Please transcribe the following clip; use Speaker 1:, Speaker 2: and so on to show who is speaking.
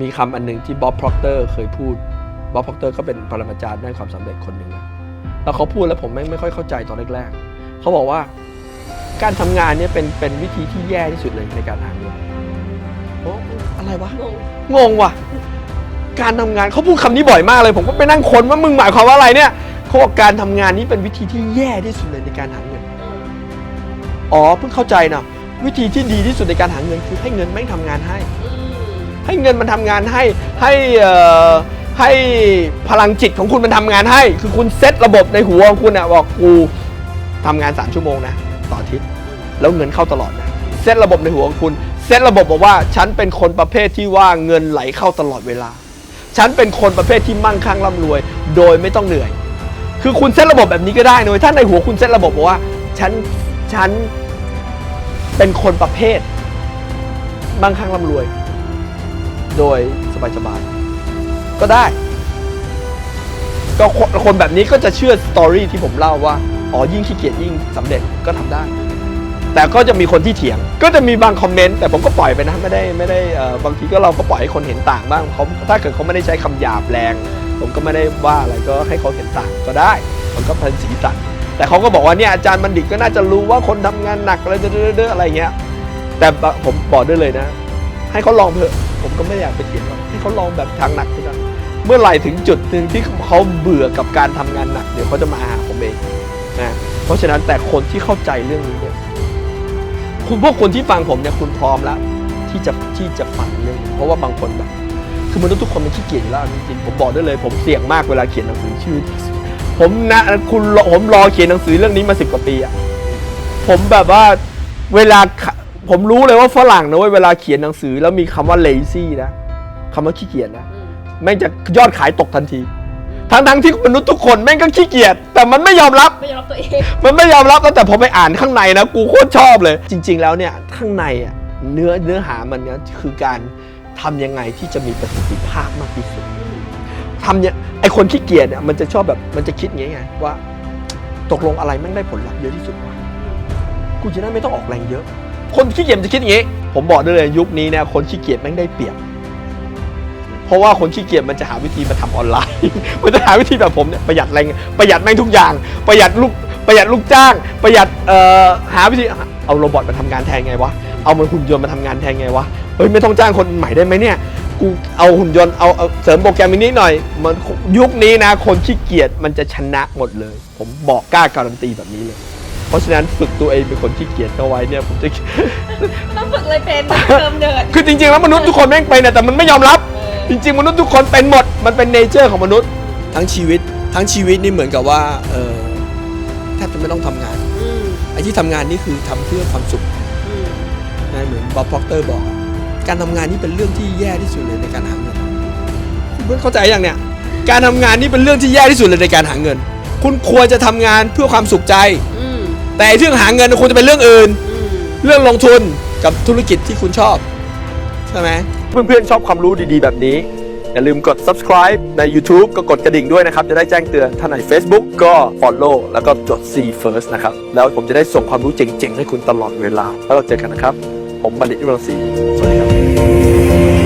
Speaker 1: มีคำอันหนึ่งที่บ๊อบ p ็อกเตอร์เคยพูดบ๊อบ p ็อกเตอร์ก็เป็นปรมาจารย์ด้านความสำเร็จคนหนึ่งนะแล้วเขาพูดแล้วผมไม่ไม่ค่อยเข้าใจตอนแรกๆเขาบอกว่าการทำงานเนี่ยเป็นเป็นวิธีที่แย่ที่สุดเลยในการหาเงินโอ้อะไรวะ
Speaker 2: งง
Speaker 1: งงว่ะ การทำงานเขาพูดคำนี้บ่อยมากเลย ผมก็ไปนั่งค้นว่ามึงหมายความว่าอะไรเนี่ยเขาบอกการทำงานนี้เป็นวิธีที่แย่ที่สุดเลยในการหาเงิน
Speaker 2: เออ
Speaker 1: อ๋อเพิ่งเข้าใจนะวิธีที่ดีที่สุดในการหาเงินคือให้เงินไม่งทำงานให้
Speaker 2: อืม
Speaker 1: ให้เงินมันทำงานให้ให้ให้พลังจิตของคุณมันทำงานให้ คือคุณเซตระบบในหัวของคุณอะบอกกูทำงาน3ชั่วโมงนะต่ออาทิตย์แล้วเงินเข้าตลอดนะเซตระบบในหัวของคุณ เซตระบบบอกว่าฉันเป็นคนประเภทที่ว่าเงินไหลเข้าตลอดเวลา ฉันเป็นคนประเภทที่มั่งคั่งร่ำรวย โดยไม่ต้องเหนื่อย คือคุณเซตระบบแบบนี้ก็ได้นะถ้าในหัวคุณเซตระบบบอกว่าฉันฉันเป็นคนประเภทมั่งคั่งร่ำรวย โดยสบายๆก็ได้ ก็คนแบบนี้ก็จะเชื่อสตอรี่ที่ผมเล่าว่า อ๋อยิ่งขี้เกียจยิ่งสำเร็จก็ทำได้ แต่ก็จะมีคนที่เถียง ก็จะมีบางคอมเมนต์แต่ผมก็ปล่อยไปนะไม่ได้ไม่ได้บางทีก็เราก็ปล่อยให้คนเห็นต่างบ้างเขาถ้าเกิดเขาไม่ได้ใช้คำหยาบแรง ผมก็ไม่ได้ว่าอะไรก็ให้เขาเห็นต่างก็ได้ มันก็เป็นสีสันแต่เขาก็บอกว่าเนี่ยอาจารย์บัณฑิตก็น่าจะรู้ว่าคนทำงานหนักอะไรเด้อๆอะไรเงี้ย แต่ผมบอกได้เลยนะ ให้เขาลองเถอะ ผมก็ไม่อยากไปเถียงหรอกให้เขาลองแบบทางหนักก็ได้เมื่อไหร่ถึงจุดหนึ่งที่เขาเบื่อกับการทำงานหนักเดี๋ยวเขาจะมาหาผมเองนะเพราะฉะนั้นแต่คนที่เข้าใจเรื่องนี้เนี่ยคุณพวกคนที่ฟังผมเนี่ยคุณพร้อมแล้ว ที่จะที่จะฟังเรื่องเพราะว่าบางคนแบบคือมนุษย์ทุกคนมันขี้เกียจอยู่แล้วจริงๆผมบอกได้เลย ผมเสี่ยงมากเวลาเขียนหนังสือชื่อ ผมนะคุณรอผมรอเขียนหนังสือเรื่องนี้มาสิบกว่าปีอะผมแบบว่าเวลา ผมรู้เลยว่าฝรั่งนะเว้ยเวลาเขียนหนังสือแล้วมีคำว่า lazy นะคำว่าขี้เกียจนะ
Speaker 2: อืม
Speaker 1: แม่งจะยอดขายตกทันที ทั้งทั้งๆที่มนุษย์ทุกคนแม่งก็ขี้เกียจแต่มันไม่ยอมรับ
Speaker 2: ไม่ยอมรับตัวเอง
Speaker 1: มันไม่ยอมรับแล้วแต่พอไปอ่านข้างในนะกูโคตรชอบเลย จริง ๆ แล้วเนี่ยข้างในอะเนื้อเนื้อหามันเนี่ยคือการทำยังไงที่จะมีประสิทธิภาพมากที่สุดทำเนี่ยไอคนขี้เกียจเนี่ยมันจะชอบแบบมันจะคิดอย่างเงี้ยไงว่า ตกลงอะไรแม่งได้ผลลัพธ์เยอะที่สุดวะกูจะได้ไม่ต้องออกแรงเยอะ คนขี้เกียจจะคิดอย่างงี้ ผมบอกได้เลยยุคนี้เนี่ยคนขี้เกียจแม่งได้เปรียบ เพราะว่าคนขี้เกียจมันจะหาวิธีมาทำออนไลน์ มันจะหาวิธีแบบผมเนี่ยประหยัดแรงประหยัดแม่งทุกอย่าง ประหยัดลูกประหยัดลูกจ้าง ประหยัดเอ่อหาวิธีเอาโรบอทมาทำงานแทนไงวะเอามันหุ่นยนต์มาทำงานแทนไงวะเฮ้ยไม่ต้องจ้างคนใหม่ได้ไหมเนี่ยกูเอาหุ่นยนต์เอาเสริมโปรแกรมอีกนิดหน่อยมันยุคนี้นะ คนขี้เกียจมันจะชนะหมดเลย ผมบอกกล้าการันตีแบบนี้เลย เพราะฉะนั้นฝึกตัวเองเป็นคนขี้เกียจเข้าไว้เนี่ยผมจะ
Speaker 2: ต้องฝึกเลยเป็นเติมเดิน
Speaker 1: คือจริงๆแล้วมนุษย์ทุกคนแม่งเป็นนะแต่มันไม่ยอมรับ
Speaker 2: เออ
Speaker 1: จริง ๆ มนุษย์ทุกคนเป็นหมด มันเป็นเนเจอร์ของมนุษย์ ทั้งชีวิตทั้งชีวิตนี่เหมือนกับว่าเออแทบจะไม่ต้องทำงาน
Speaker 2: อืม
Speaker 1: ไอ้ที่ทำงานนี่คือทำเพื่อความสุข
Speaker 2: อืม
Speaker 1: นะเหมือนบ๊อบพ็อกเตอร์บอกอะการทำงานนี่เป็นเรื่องที่แย่ที่สุดเลยในการหาเงินคุณเพื่อนเข้าใจยังเนี่ยการทำงานนี่เป็นเรื่องที่แย่ที่สุดเลยในการหาเงิน คุณควรจะทำงานเพื่อความสุขใจ
Speaker 2: อืม
Speaker 1: แต่เรื่องหาเงินควรจะเป็นเรื่องอื่น เรื่องลงทุนกับธุรกิจที่คุณชอบ ใช่ไหมเพื่อนๆชอบความรู้ดีๆ แบบนี้ อย่าลืมกด subscribe ใน YouTube ก็กดกระดิ่งด้วยนะครับ จะได้แจ้งเตือนถ้าใน Facebook ก็ follow แล้วก็จด see first นะครับ แล้วผมจะได้ส่งความรู้เจ๋งๆ ให้คุณตลอดเวลา แล้วเราเจอกันนะครับ ผมบัณฑิตวิรังศรีสวัสดีครับ